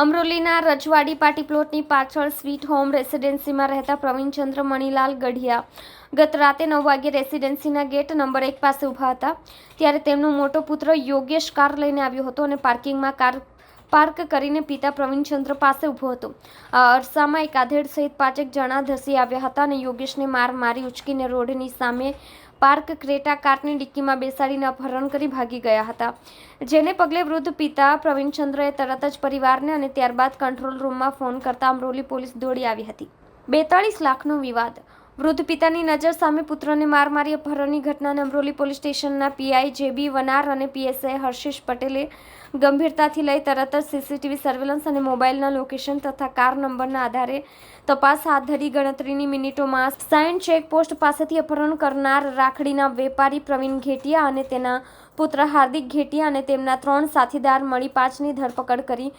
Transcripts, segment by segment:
અમરોલીના રજવાડી પાટી પ્લોટની પાછળ સ્વીટ હોમ રેસિડેન્સીમાં રહેતા પ્રવીણચંદ્ર મણીલાલ ગઢિયા ગત રાતે નવ વાગ્યે રેસિડેન્સીના ગેટ નંબર એક પાસે ઊભા હતા. ત્યારે તેમનો મોટો પુત્ર યોગેશ કાર લઈને આવ્યો હતો અને પાર્કિંગમાં કાર પાર્ક કરીને પિતા પ્રવીણચંદ્ર પાસે ઊભો હતો. આ અરસામાં એક આધેડ સહિત પાંચેક જણા ધસી આવ્યા હતા અને યોગેશને માર મારી ઉચકીને રોડની સામે પાર્ક ક્રેટા કારની ડિક્કીમાં બેસાડીને અપહરણ કરી ભાગી ગયા હતા. જેને પગલે વૃદ્ધ પિતા પ્રવીણચંદ્રએ તરત જ પરિવારને અને ત્યારબાદ કંટ્રોલ રૂમમાં ફોન કરતા અમરોલી પોલીસ દોડી આવી હતી. બેતાળીસ લાખનો વિવાદ. વૃદ્ધ પિતાની નજર સામે પુત્રને માર મારી અપહરણની ઘટનાને અમરોલી પોલીસ સ્ટેશનના પીઆઈ જેબી વનાર અને પીએસઆઈ હર્ષિશ પટેલે ગંભીરતાથી લઈ તરત જ સીસીટીવી સર્વેલન્સ અને મોબાઈલના લોકેશન તથા કાર નંબરના આધારે તપાસ હાથ ધરી ગણતરીની મિનિટોમાં સાયન ચેકપોસ્ટ પાસેથી અપહરણ કરનાર રાખડીના વેપારી પ્રવીણ ઘેટિયા અને તેના પુત્ર હાર્દિક ઘેટિયા અને તેમના ત્રણ સાથીદાર મળી પાંચની ધરપકડ કરી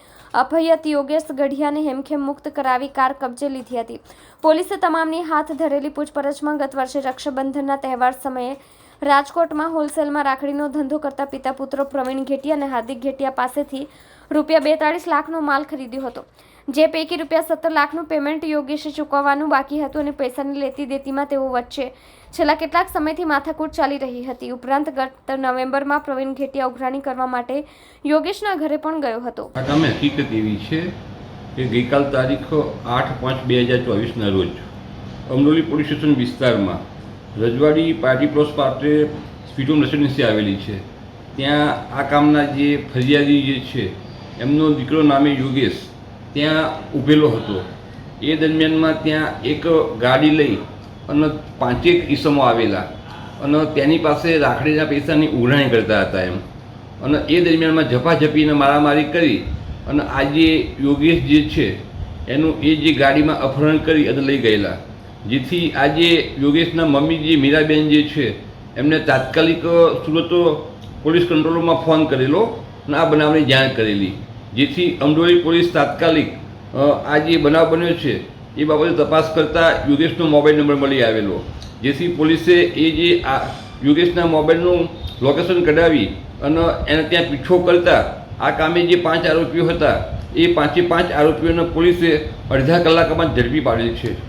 અભયત યોગેશ ગઢિયાને હેમખેમ મુક્ત કરાવી કાર કબજે લીધી હતી. પોલીસે તમામની હાથ ધરેલી પૂછપરછમાં ગત વર્ષે રક્ષાબંધનના તહેવાર સમયે રાજકોટમાં હોલસેલમાં રાખડીનો ધંધો કરતા પિતા પુત્રો પ્રવીણ ઘેટિયા અને હાર્દિક ઘેટિયા પાસેથી રૂપિયા બેતાળીસ લાખનો માલ ખરીદ્યો હતો. જે પૈકી રૂપિયા સત્તર લાખનું પેમેન્ટ યોગેશે ચૂકવવાનું બાકી હતું અને પૈસાની લેતી દેતીમાં તેઓ વચ્ચે છેલ્લા કેટલાક સમયથી માથાકૂટ ચાલી રહી હતી. ઉપરાંત ગત નવેમ્બરમાં પ્રવીણ ઘેટિયા ઉઘરાણી કરવા માટે યોગેશના ઘરે પણ ગયો હતો. આ હકીકત એવી છે કે ગઈકાલ તારીખ આઠ પાંચ બે હજાર ચોવીસના રોજ અમરોલી પોલીસ સ્ટેશન વિસ્તારમાં રજવાડી પાર્ટી પ્લોસ પાસે સ્પીડોમ રેસિડેન્સી આવેલી છે. ત્યાં આ કામના જે ફરિયાદી જે છે, એમનો દીકરો નામે યોગેશ ત્યાં ઊભેલો હતો. એ દરમિયાનમાં ત્યાં એક ગાડી લઈ અને પાંચેક ઈસમો આવેલા અને તેની પાસે રાખડીના પૈસાની ઉઘરાણી કરતા હતા એમ. અને એ દરમિયાનમાં ઝપાઝપીને મારામારી કરી અને આજે યોગેશ જે છે, એનું એ જે ગાડીમાં અપહરણ કરી અને લઈ ગયેલા. જેથી આજે યોગેશના મમ્મી જે મીરાબેન જે છે, એમને તાત્કાલિક સુરત પોલીસ કંટ્રોલમાં ફોન કરેલો અને આ બનાવની જાણ કરેલી. જેથી અમરોલી પોલીસ તાત્કાલિક આ જે બનાવ બન્યો છે, એ બાબતે તપાસ કરતાં યોગેશનો મોબાઈલ નંબર મળી આવેલો. જેથી પોલીસે એ જે આ યોગેશના મોબાઈલનું લોકેશન કઢાવી અને એને ત્યાં પીછો કરતા આ કામે જે પાંચ આરોપીઓ હતા, એ પાંચે પાંચ આરોપીઓને પોલીસે અડધા કલાકમાં ઝડપી પાડેલ છે.